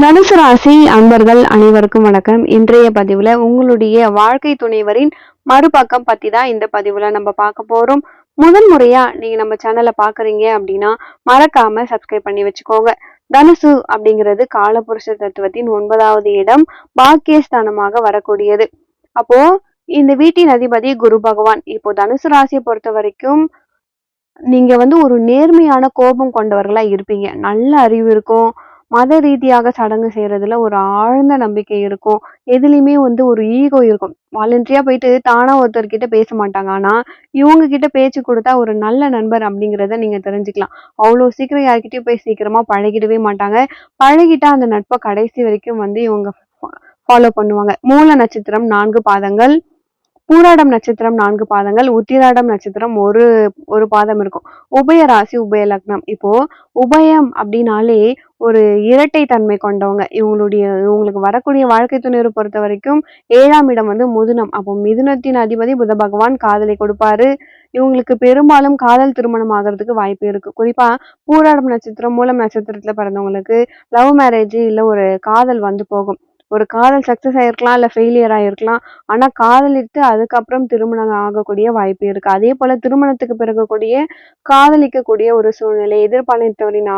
தனுசு ராசி அன்பர்கள் அனைவருக்கும் வணக்கம். இன்றைய பதிவுல உங்களுடைய வாழ்க்கை துணைவரின் மறுபக்கம் பத்தி தான் இந்த பதிவுல நம்ம பார்க்க போறோம். முதல் முறையா நீங்க நம்ம சேனலை பாக்குறீங்க அப்படின்னா மறக்காம சப்ஸ்கிரைப் பண்ணி வச்சுக்கோங்க. தனுசு அப்படிங்கிறது காலபுருஷ தத்துவத்தின் ஒன்பதாவது இடம் பாக்கியஸ்தானமாக வரக்கூடியது. அப்போ இந்த வீட்டின் அதிபதி குரு பகவான். இப்போ தனுசு ராசியை பொறுத்த வரைக்கும் நீங்க வந்து ஒரு நேர்மையான கோபம் கொண்டவர்களா இருப்பீங்க. நல்ல அறிவு இருக்கும். மத ரீதியாக சடங்கு செய்கிறதுல ஒரு ஆழ்ந்த நம்பிக்கை இருக்கும். எதுலேயுமே வந்து ஒரு ஈகோ இருக்கும். வாலண்டியாக போயிட்டு தானாக ஒருத்தர்கிட்ட பேச மாட்டாங்க. ஆனால் இவங்க கிட்ட பேச்சு கொடுத்தா ஒரு நல்ல நண்பர் அப்படிங்கிறத நீங்கள் தெரிஞ்சுக்கலாம். அவ்வளோ சீக்கிரம் யார்கிட்டயும் போய் சீக்கிரமாக பழகிடவே மாட்டாங்க. பழகிட்டா அந்த நட்பை கடைசி வரைக்கும் வந்து இவங்க ஃபாலோ பண்ணுவாங்க. மூல நட்சத்திரம் நான்கு பாதங்கள். பூராடம் நட்சத்திரம் நான்கு பாதங்கள் உத்திராடம் நட்சத்திரம் ஒரு ஒரு பாதம் இருக்கும். உபய ராசி உபய லக்னம். இப்போ உபயம் அப்படின்னாலே ஒரு இரட்டை தன்மை கொண்டவங்க. இவங்களுடைய இவங்களுக்கு வரக்கூடிய வாழ்க்கை துணையை பொறுத்த வரைக்கும் ஏழாம் இடம் வந்து முதுனம். அப்போ மிதுனத்தின் அதிபதி புத பகவான் காதலை கொடுப்பாரு. இவங்களுக்கு பெரும்பாலும் காதல் திருமணம் ஆகிறதுக்கு வாய்ப்பு இருக்கு. குறிப்பா பூராடம் நட்சத்திரம் மூலம் நட்சத்திரத்துல பிறந்தவங்களுக்கு லவ் மேரேஜ் இல்லை ஒரு காதல் வந்து போகும். ஒரு காதல் சக்ஸஸ் ஆகிருக்கலாம் இல்லை ஃபெயிலியர் ஆகிருக்கலாம் ஆனால் காதலித்து அதுக்கப்புறம் திருமணம் ஆகக்கூடிய வாய்ப்பு இருக்குது அதே போல் திருமணத்துக்கு பிறகக்கூடிய காதலிக்கக்கூடிய ஒரு சூழ்நிலை எதிர்பாலித்தவரின்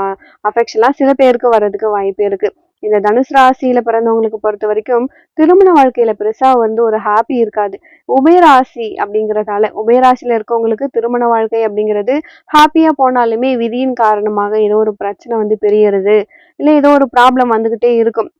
அஃபெக்ஷன்லாம் சில பேருக்கு வர்றதுக்கு வாய்ப்பு இருக்குது இந்த தனுசு ராசியில பிறந்தவங்களுக்கு பொறுத்த வரைக்கும் திருமண வாழ்க்கையில பெருசா வந்து ஒரு ஹாப்பி இருக்காது. உபயராசி அப்படிங்கறதால உபயராசியில இருக்கவங்களுக்கு திருமண வாழ்க்கை அப்படிங்கிறது ஹாப்பியா போனாலுமே விதியின் காரணமாக ஏதோ ஒரு பிரச்சனை வந்து பெரியறது. இல்லை ஏதோ ஒரு ப்ராப்ளம் வந்துக்கிட்டே இருக்கும்.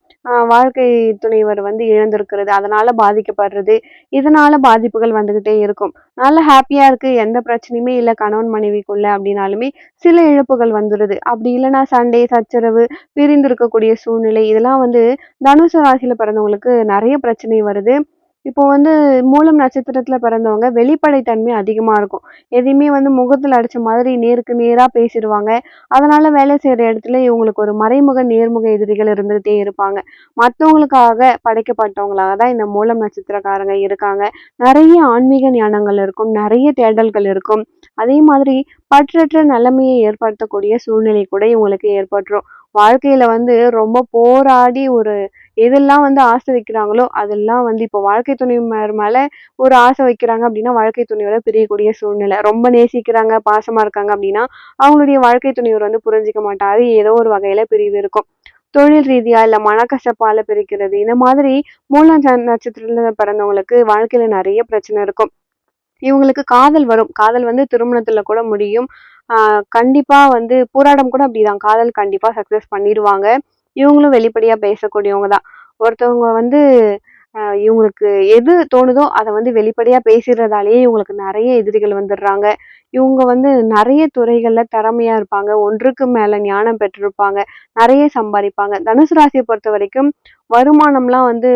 வாழ்க்கை துணைவர் வந்து இழந்திருக்கிறது. அதனால பாதிக்கப்படுறது. இதனால பாதிப்புகள் வந்துகிட்டே இருக்கும். நல்ல ஹாப்பியா இருக்கு. எந்த பிரச்சனையுமே இல்லை. கணவன் மனைவிக்குள்ள அப்படின்னாலுமே சில இழப்புகள் வந்துடுது அப்படி இல்லைன்னா சண்டே சச்சரவு பிரிந்து இருக்கக்கூடிய சூழ்நிலை இதெல்லாம் வந்து தனுசு ராசியில பிறந்தவங்களுக்கு நிறைய பிரச்சனை வருது. இப்போ வந்து மூலம் நட்சத்திரத்தில் பிறந்தவங்க வெளிப்படைத்தன்மை அதிகமாக இருக்கும். எதையுமே வந்து முகத்தில் அடிச்ச மாதிரி நேருக்கு நேராக பேசிடுவாங்க. அதனால் வேலை செய்கிற இடத்துல இவங்களுக்கு ஒரு மறைமுக நேர்முக எதிரிகள் இருந்துகிட்டே இருப்பாங்க. மற்றவங்களுக்காக படைக்கப்பட்டவங்களாக தான் இந்த மூலம் நட்சத்திரக்காரங்க இருக்காங்க. நிறைய ஆன்மீக ஞானங்கள் இருக்கும். நிறைய தேடல்கள் இருக்கும். அதே மாதிரி பற்றற்ற நிலைமையை ஏற்படுத்தக்கூடிய சூழ்நிலை கூட இவங்களுக்கு ஏற்பட்டுரும். வாழ்க்கையில வந்து ரொம்ப போராடி ஒரு எதெல்லாம் வந்து ஆசை வைக்கிறாங்களோ அதெல்லாம் வந்து இப்போ வாழ்க்கை துணை மேல ஒரு ஆசை வைக்கிறாங்க அப்படின்னா வாழ்க்கை துணையோட பிரியக்கூடிய சூழ்நிலை. ரொம்ப நேசிக்கிறாங்க பாசமா இருக்காங்க அப்படின்னா அவங்களுடைய வாழ்க்கை துணையோர் வந்து புரிஞ்சிக்க மாட்டாரு ஏதோ ஒரு வகையில பிரிவு இருக்கும். தொழில் ரீதியா இல்ல மனக்கசப்பால பிரிக்கிறது இந்த மாதிரி மூல நட்சத்திரத்துல பிறந்தவங்களுக்கு வாழ்க்கையில நிறைய பிரச்சனை இருக்கும். இவங்களுக்கு காதல் வரும். காதல் வந்து திருமணத்துல கூட முடியும். கண்டிப்பாக வந்து போராடம் கூட அப்படிதான். காதல் கண்டிப்பாக சக்ஸஸ் பண்ணிடுவாங்க இவங்களும் வெளிப்படையாக பேசக்கூடியவங்க தான் ஒருத்தவங்க வந்து இவங்களுக்கு எது தோணுதோ அதை வந்து வெளிப்படையாக பேசுகிறதாலேயே இவங்களுக்கு நிறைய எதிரிகள் வந்துடுறாங்க. இவங்க வந்து நிறைய துறைகளில் திறமையாக இருப்பாங்க. ஒன்றுக்கு மேலே ஞானம் பெற்றிருப்பாங்க. நிறைய சம்பாதிப்பாங்க. தனுசு ராசியை பொறுத்த வரைக்கும் வருமானம்லாம் வந்து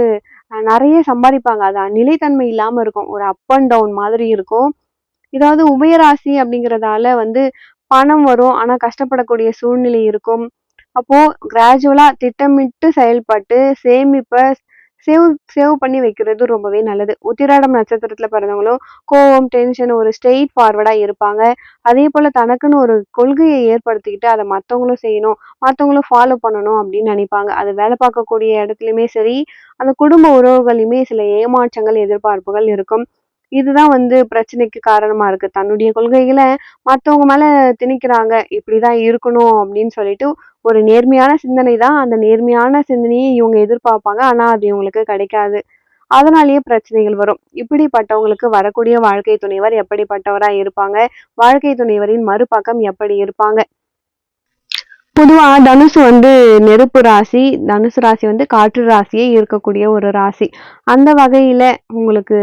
நிறைய சம்பாதிப்பாங்க. அது நிலைத்தன்மை இல்லாமல் இருக்கும். ஒரு அப் அண்ட் டவுன் மாதிரி இருக்கும். இதாவது உபயராசி அப்படிங்கிறதால வந்து பணம் வரும். ஆனா கஷ்டப்படக்கூடிய சூழ்நிலை இருக்கும். அப்போ கிராஜுவலா திட்டமிட்டு செயல்பட்டு சேமிப்பை சேவ் சேவ் பண்ணி வைக்கிறது ரொம்பவே நல்லது. உத்திராடம் நட்சத்திரத்துல பிறந்தவங்களும் கோவம் டென்ஷன் ஒரு ஸ்ட்ரெயிட் ஃபார்வர்டா இருப்பாங்க. அதே போல தனக்குன்னு ஒரு கொள்கையை ஏற்படுத்திக்கிட்டு அதை மற்றவங்களும் செய்யணும் மற்றவங்களும் ஃபாலோ பண்ணணும் அப்படின்னு நினைப்பாங்க. அது வேலை பார்க்கக்கூடிய இடத்துலையுமே சரி அந்த குடும்ப உறவுகளையுமே சில ஏமாற்றங்கள் எதிர்பார்ப்புகள் இருக்கும். இதுதான் வந்து பிரச்சனைக்கு காரணமா இருக்கு. தன்னுடைய கொள்கைகளை மற்றவங்க மேல திணிக்கிறாங்க. இப்படிதான் இருக்கணும் அப்படின்னு சொல்லிட்டு ஒரு நேர்மையான சிந்தனை தான். அந்த நேர்மையான சிந்தனையை இவங்க எதிர்பார்ப்பாங்க. ஆனா அது இவங்களுக்கு கிடைக்காது. அதனாலேயே பிரச்சனைகள் வரும். இப்படிப்பட்டவங்களுக்கு வரக்கூடிய வாழ்க்கை துணைவர் எப்படிப்பட்டவரா இருப்பாங்க? வாழ்க்கை துணைவரின் மறுபக்கம் எப்படி இருப்பாங்க? பொதுவா தனுசு வந்து நெருப்பு ராசி தனுசு ராசி வந்து காற்று ராசியே இருக்கக்கூடிய ஒரு ராசி. அந்த வகையில உங்களுக்கு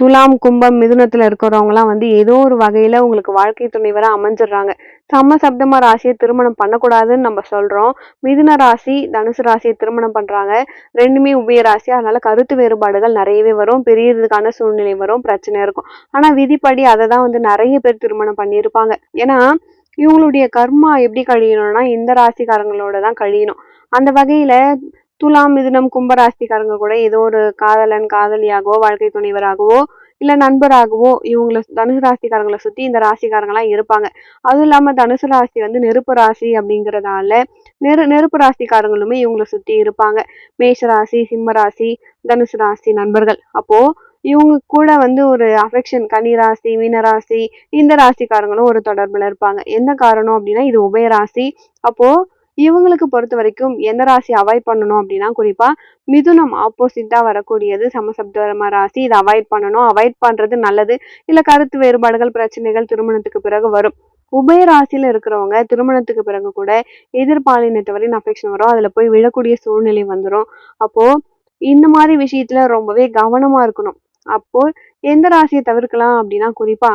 துலாம் கும்பம் மிதுனத்தில் இருக்கிறவங்கலாம் வந்து ஏதோ ஒரு வகையில் உங்களுக்கு வாழ்க்கை துணைவராக அமைஞ்சிடுறாங்க. சம சப்தம ராசியை திருமணம் பண்ணக்கூடாதுன்னு நம்ம சொல்கிறோம் மிதுன ராசி தனுசு ராசியை திருமணம் பண்ணுறாங்க ரெண்டுமே உபய ராசி. அதனால் கருத்து வேறுபாடுகள் நிறையவே வரும். பெரியதுக்கான சூழ்நிலை வரும். பிரச்சனை இருக்கும். ஆனால் விதிப்படி அதை தான் வந்து நிறைய பேர் திருமணம் பண்ணியிருப்பாங்க. ஏன்னா இவங்களுடைய கர்மா எப்படி கழியணும்னா இந்த ராசிக்காரங்களோட தான் கழியணும். அந்த வகையில் துலாம் மிதுனம் கும்பராசிக்காரங்க கூட ஏதோ ஒரு காதலன் காதலியாகவோ வாழ்க்கை துணைவராகவோ இல்ல நண்பராகவோ இவங்கள தனுசு ராசிக்காரங்களை சுத்தி இந்த ராசிக்காரங்களாம் இருப்பாங்க. அதுவும் இல்லாம தனுசு ராசி வந்து நெருப்பு ராசி அப்படிங்கறதால நெரு நெருப்பு ராசிக்காரங்களுமே இவங்கள சுத்தி இருப்பாங்க. மேஷ ராசி சிம்ம ராசி தனுசு ராசி நண்பர்கள். அப்போ இவங்க கூட வந்து ஒரு அஃபெக்ஷன் கன்னி ராசி இந்த ராசிக்காரங்களும் ஒரு தொடர்பில் இருப்பாங்க. என்ன காரணம் அப்படின்னா இது உபய ராசி. இவங்களுக்கு பொறுத்த வரைக்கும் எந்த ராசி அவாய்ட் பண்ணணும் அப்படின்னா குறிப்பா மிதுனம் ஆப்போசிட்டா வரக்கூடியது சமசப்தரம ராசி. இதை அவாய்ட் பண்ணணும். அவாய்ட் பண்றது நல்லது. இல்ல கருத்து வேறுபாடுகள் பிரச்சனைகள் திருமணத்துக்கு பிறகு வரும். உபய ராசியில இருக்கிறவங்க திருமணத்துக்கு பிறகு கூட எதிர்பாலினத்தவரின் அஃபெக்ஷன் வரும். அதுல போய் விழக்கூடிய சூழ்நிலை வந்துடும் அப்போ இந்த மாதிரி விஷயத்துல ரொம்பவே கவனமா இருக்கணும். அப்போ எந்த ராசியை தவிர்க்கலாம் அப்படின்னா குறிப்பா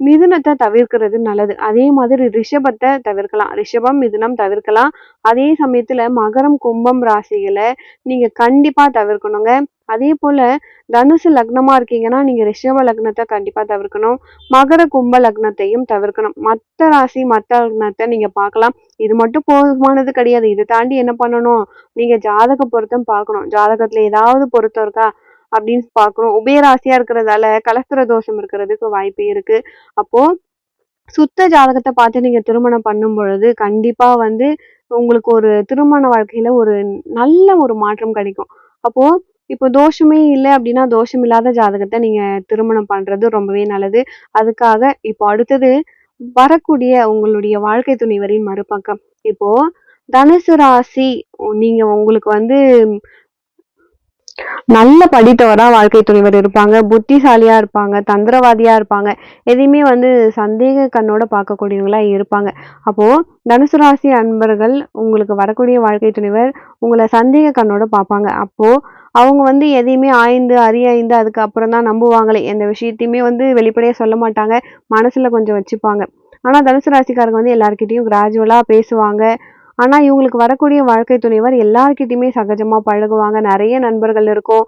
மிதுனத்தை தவிர்க்கிறது நல்லது. அதே மாதிரி ரிஷபத்தை தவிர்க்கலாம். ரிஷபம் மிதுனம் தவிர்க்கலாம். அதே சமயத்துல மகரம் கும்பம் ராசிகளை நீங்க கண்டிப்பா தவிர்க்கணுங்க. அதே போல தனுசு லக்னமா இருக்கீங்கன்னா நீங்க ரிஷப லக்னத்தை கண்டிப்பா தவிர்க்கணும். மகர கும்ப லக்னத்தையும் தவிர்க்கணும். மற்ற ராசி மற்ற லக்னத்தை நீங்க பார்க்கலாம். இது மட்டும் போதுமானது கிடையாது. இதை தாண்டி என்ன பண்ணணும்? நீங்க ஜாதக பொருத்தம் பார்க்கணும். ஜாதகத்துல ஏதாவது பொருத்தம் இருக்கா? அப்படின்னு பார்க்குறோம். உபயராசியாக இருக்கிறதால கலஸ்திர தோஷம் இருக்கிறதுக்கு வாய்ப்பு இருக்கு. அப்போ சுத்த ஜாதகத்தை பார்த்து நீங்க திருமணம் பண்ணும் பொழுது கண்டிப்பா வந்து உங்களுக்கு ஒரு திருமண வாழ்க்கையில ஒரு நல்ல ஒரு மாற்றம் கிடைக்கும். அப்போ இப்போ தோஷமே இல்லை அப்படின்னா தோஷம் இல்லாத ஜாதகத்தை நீங்க திருமணம் பண்றது ரொம்பவே நல்லது. அதுக்காக இப்போ அடுத்தது வரக்கூடிய உங்களுடைய வாழ்க்கை துணைவரின் மறுபக்கம். இப்போ தனுசு ராசி நீங்க உங்களுக்கு வந்து நல்ல படித்தவரா வாழ்க்கை துணைவர் இருப்பாங்க. புத்திசாலியா இருப்பாங்க. தந்திரவாதியா இருப்பாங்க. எதையுமே வந்து சந்தேக கண்ணோட பார்க்கக்கூடியவங்களா இருப்பாங்க. அப்போ தனுசு ராசி அன்பர்கள் உங்களுக்கு வரக்கூடிய வாழ்க்கை துணைவர் உங்களை சந்தேக கண்ணோட பார்ப்பாங்க. அப்போ அவங்க வந்து எதையுமே ஆய்ந்து அறியாய்ந்து அதுக்கப்புறம் தான் நம்புவாங்களே. எந்த விஷயத்தையுமே வந்து வெளிப்படையாக சொல்ல மாட்டாங்க. மனசில் கொஞ்சம் வச்சுப்பாங்க. ஆனால் தனுசு ராசிக்காரங்க வந்து எல்லாருக்கிட்டையும் கிராஜுவலாக பேசுவாங்க. ஆனால் இவங்களுக்கு வரக்கூடிய வாழ்க்கை துணைவர் எல்லாருக்கிட்டையுமே சகஜமாக பழகுவாங்க. நிறைய நண்பர்கள் இருக்கும்.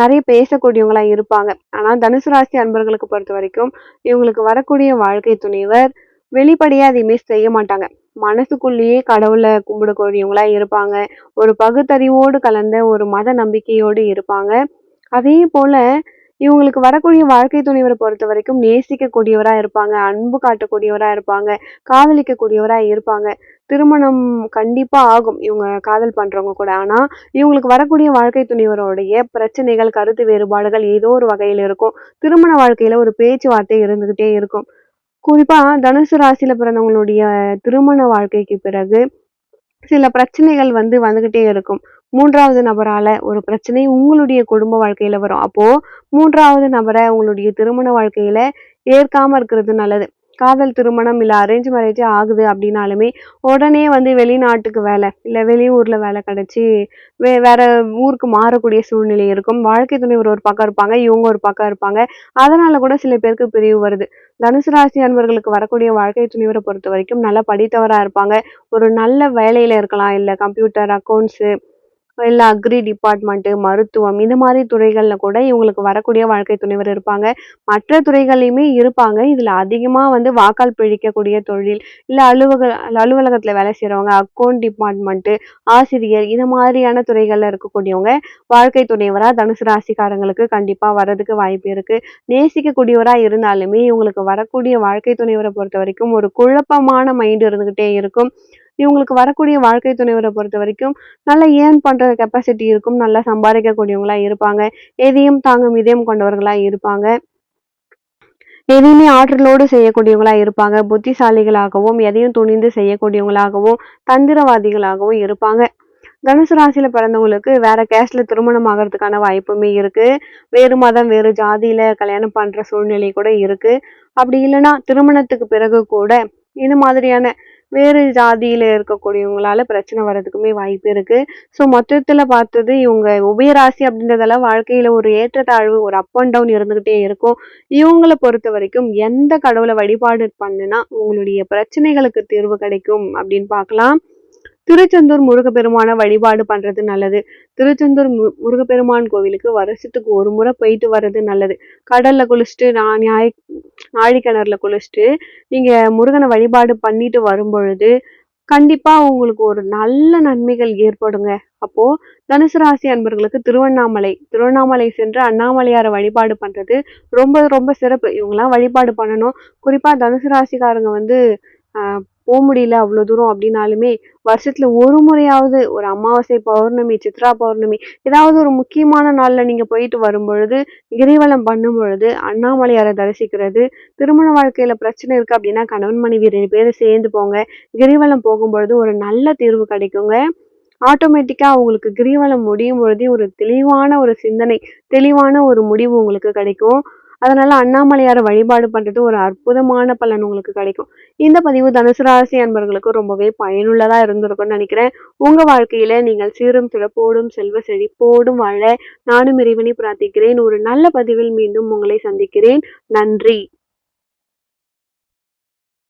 நிறைய பேசக்கூடியவங்களா இருப்பாங்க. ஆனால் தனுசு ராசி அன்பர்களுக்கு பொறுத்த வரைக்கும் இவங்களுக்கு வரக்கூடிய வாழ்க்கை துணைவர் வெளிப்படையாக எதையுமே செய்ய மாட்டாங்க. மனசுக்குள்ளேயே கடவுளை கும்பிடக்கூடியவங்களா இருப்பாங்க. ஒரு பகுத்தறிவோடு கலந்த ஒரு மத நம்பிக்கையோடு இருப்பாங்க. அதே போல இவங்களுக்கு வரக்கூடிய வாழ்க்கை துணைவரை பொறுத்த வரைக்கும் நேசிக்கக்கூடியவராக இருப்பாங்க அன்பு காட்டக்கூடியவராக இருப்பாங்க காதலிக்கக்கூடியவராக இருப்பாங்க. திருமணம் கண்டிப்பாக ஆகும் இவங்க காதல் பண்ணுறவங்க கூட. ஆனால் இவங்களுக்கு வரக்கூடிய வாழ்க்கை துணைவருடைய பிரச்சனைகள் கருத்து வேறுபாடுகள் ஏதோ ஒரு வகையில் இருக்கும். திருமண வாழ்க்கையில் ஒரு பேச்சுவார்த்தை இருந்துக்கிட்டே இருக்கும். குறிப்பாக தனுசு ராசியில் பிறந்தவங்களுடைய திருமண வாழ்க்கைக்கு பிறகு சில பிரச்சனைகள் வந்து வந்துகிட்டே இருக்கும். மூன்றாவது நபரால ஒரு பிரச்சனை உங்களுடைய குடும்ப வாழ்க்கையில வரும். அப்போ மூன்றாவது நபரை உங்களுடைய திருமண வாழ்க்கையில ஏற்காம இருக்கிறது நல்லது. காதல் திருமணம் இல்ல அரேஞ்ச் மேரேஜ் ஆகுது அப்படின்னாலுமே உடனே வந்து வெளிநாட்டுக்கு வேலை இல்ல வெளியூர்ல வேலை கிடைச்சி வே வேற ஊருக்கு மாறக்கூடிய சூழ்நிலை இருக்கும். வாழ்க்கை துணைவர் ஒரு பக்கம் இருப்பாங்க இவங்க ஒரு பக்கம் இருப்பாங்க. அதனால கூட சில பேருக்கு பிரிவு வருது. தனுசு ராசி அன்பர்களுக்கு வரக்கூடிய வாழ்க்கை துணைவரை பொறுத்த வரைக்கும் நல்லா படித்தவராக இருப்பாங்க. ஒரு நல்ல வேலையில் இருக்கலாம் இல்லை கம்ப்யூட்டர் அக்கௌண்ட்ஸு இல்லை அக்ரி டிபார்ட்மெண்ட்டு மருத்துவம் இந்த மாதிரி துறைகளில் கூட இவங்களுக்கு வரக்கூடிய வாழ்க்கை துணைவர் இருப்பாங்க. மற்ற துறைகள்லையுமே இருப்பாங்க. இதில் அதிகமாக வந்து வாக்கால் பிழிக்கக்கூடிய தொழில் இல்லை அலுவலக அலுவலகத்தில் வேலை செய்கிறவங்க அக்கௌண்ட் டிபார்ட்மெண்ட் ஆசிரியர் இந்த மாதிரியான துறைகளில் இருக்கக்கூடியவங்க வாழ்க்கை துணைவராக தனுசு ராசிக்காரங்களுக்கு கண்டிப்பாக வர்றதுக்கு வாய்ப்பு இருக்குது நேசிக்கக்கூடியவராக இருந்தாலுமே இவங்களுக்கு வரக்கூடிய வாழ்க்கை துணைவரை பொறுத்த வரைக்கும் ஒரு குழப்பமான மைண்டு இருந்துக்கிட்டே இருக்கும். இவங்களுக்கு வரக்கூடிய வாழ்க்கை துணைவரை பொறுத்த வரைக்கும் நல்லா ஏர்ன் பண்ணுற கெப்பாசிட்டி இருக்கும். நல்லா சம்பாதிக்கக்கூடியவங்களா இருப்பாங்க. எதையும் தாங்கும் இதயம் கொண்டவர்களா இருப்பாங்க. எதையுமே ஆற்றலோடு செய்யக்கூடியவங்களா இருப்பாங்க. புத்திசாலிகளாகவும் எதையும் துணிந்து செய்யக்கூடியவங்களாகவும் தந்திரவாதிகளாகவும் இருப்பாங்க. தனுசு ராசியில பிறந்தவங்களுக்கு வேற கேஸ்ட்ல திருமணம் ஆகிறதுக்கான வாய்ப்புமே இருக்கு. வேறு மதம் வேறு ஜாதியில கல்யாணம் பண்ற சூழ்நிலை கூட இருக்கு. அப்படி இல்லைன்னா திருமணத்துக்கு பிறகு கூட இந்த மாதிரியான வேறு ஜாதியில் இருக்கக்கூடியவங்களால பிரச்சனை வர்றதுக்குமே வாய்ப்பு இருக்குது ஸோ மொத்தத்தில் பார்த்தது இவங்க உபயராசி அப்படின்றதெல்லாம் வாழ்க்கையில் ஒரு ஏற்றத்தாழ்வு ஒரு அப் அண்ட் டவுன் இருந்துக்கிட்டே இருக்கும். இவங்களை பொறுத்த வரைக்கும் எந்த கடவுளை வழிபாடு பண்ணுனா உங்களுடைய பிரச்சனைகளுக்கு தீர்வு கிடைக்கும் அப்படின்னு பார்க்கலாம். திருச்செந்தூர் முருகப்பெருமான வழிபாடு பண்றது நல்லது திருச்செந்தூர் மு முருகப்பெருமான் கோவிலுக்கு வருஷத்துக்கு ஒரு முறை போயிட்டு வர்றது நல்லது கடல்ல குளிச்சுட்டு நான் நியாய ஆழிக்கிணறுல குளிச்சுட்டு நீங்க முருகனை வழிபாடு பண்ணிட்டு வரும் பொழுது கண்டிப்பா உங்களுக்கு ஒரு நல்ல நன்மைகள் ஏற்படுங்க. அப்போ தனுசு ராசி அன்பர்களுக்கு திருவண்ணாமலை திருவண்ணாமலை சென்று அண்ணாமலையாரை வழிபாடு பண்றது ரொம்ப ரொம்ப சிறப்பு. இவங்கெல்லாம் வழிபாடு பண்ணணும். குறிப்பா தனுசு ராசிக்காரங்க வந்து போக முடியல அவ்வளோ தூரம் அப்படின்னாலுமே வருஷத்துல ஒரு முறையாவது ஒரு அமாவாசை, பௌர்ணமி, சித்ரா பௌர்ணமி ஏதாவது ஒரு முக்கியமான நாளில் நீங்க போயிட்டு வரும்பொழுது, கிரிவலம் பண்ணும்பொழுது, அண்ணாமலையாரை தரிசிக்கிறது, திருமண வாழ்க்கையில பிரச்சனை இருக்கு அப்படின்னா கணவன், மனைவி ரெண்டு பேரும் சேர்ந்து போங்க. கிரிவலம் போகும்பொழுது ஒரு நல்ல தீர்வு கிடைக்குங்க. ஆட்டோமேட்டிக்காக உங்களுக்கு கிரிவலம் முடியும் பொழுதே ஒரு தெளிவான ஒரு சிந்தனை, தெளிவான ஒரு முடிவு உங்களுக்கு கிடைக்கும். அதனால அண்ணாமலையார வழிபாடு பண்றது ஒரு அற்புதமான பலன் உங்களுக்கு கிடைக்கும். இந்த பதிவு தனுசு ராசி அன்பர்களுக்கு ரொம்பவே பயனுள்ளதா இருந்திருக்கும்னு நினைக்கிறேன். உங்க வாழ்க்கையில நீங்கள் சீரும் சிறப்போடும், செல்வ செழிப்போடும் வாழ நானும் இறைவனை பிரார்த்திக்கிறேன். ஒரு நல்ல பதிவில் மீண்டும் உங்களை சந்திக்கிறேன். நன்றி.